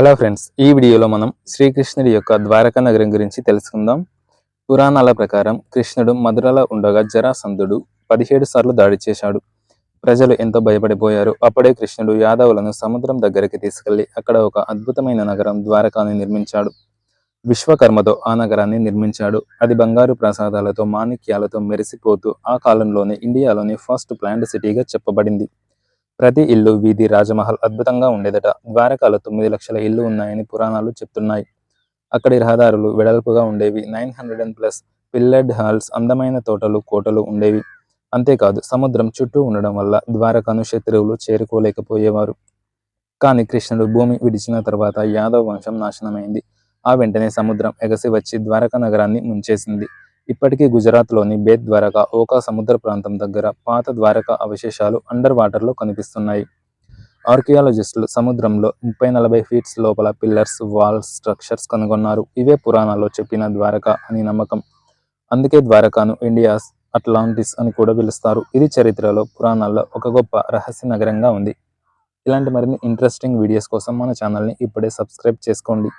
Hello friends ఈ వీడియోలో మనం శ్రీకృష్ణుడి యొక్క ద్వారకా నగరం గురించి తెలుసుకుందాం. పురాణాల ప్రకారం కృష్ణుడు మధురలో ఉండగా జరాసంధుడు పదిహేడు సార్లు దాడి చేశాడు. ప్రజలు ఎంతో భయపడిపోయారు. అప్పుడే కృష్ణుడు యాదవులను సముద్రం దగ్గరికి తీసుకెళ్ళి అక్కడ ఒక అద్భుతమైన నగరం ద్వారకాని నిర్మించాడు. విశ్వకర్మతో ఆ నగరాన్ని నిర్మించాడు. అది బంగారు ప్రసాదాలతో మాణిక్యాలతో మెరిసిపోతూ ఆ కాలంలోనే ఇండియాలోని ఫస్ట్ ప్లాంట్ సిటీగా చెప్పబడింది. ప్రతి ఇల్లు వీధి రాజమహల్ అద్భుతంగా ఉండేదట. ద్వారకాలో తొమ్మిది లక్షల ఇల్లు ఉన్నాయని పురాణాలు చెప్తున్నాయి. అక్కడి రహదారులు వెడల్పుగా ఉండేవి. Nine hundred and plus pillared halls అందమైన తోటలు కోటలు ఉండేవి. అంతేకాదు సముద్రం చుట్టూ ఉండడం వల్ల ద్వారకను శత్రువులు చేరుకోలేకపోయేవారు. కానీ కృష్ణుడు భూమి విడిచిన తర్వాత యాదవ వంశం నాశనమైంది. ఆ వెంటనే సముద్రం ఎగసి వచ్చి ద్వారకా నగరాన్ని ముంచేసింది. ఇప్పటికీ గుజరాత్లోని బేత్ ద్వారకా ఓకా సముద్ర ప్రాంతం దగ్గర పాత ద్వారకా అవశేషాలు అండర్ వాటర్లో కనిపిస్తున్నాయి. ఆర్కియాలజిస్టులు సముద్రంలో ముప్పై నలభై ఫీట్స్ లోపల పిల్లర్స్ వాల్స్ స్ట్రక్చర్స్ కనుగొన్నారు. ఇవే పురాణాల్లో చెప్పిన ద్వారకా అని నమ్మకం. అందుకే ద్వారకాను ఇండియాస్ అట్లాంటిస్ అని కూడా పిలుస్తారు. ఇది చరిత్రలో పురాణాల్లో ఒక గొప్ప రహస్య నగరంగా ఉంది. ఇలాంటి మరిన్ని ఇంట్రెస్టింగ్ వీడియోస్ కోసం మన ఛానల్ని ఇప్పుడే సబ్స్క్రైబ్ చేసుకోండి.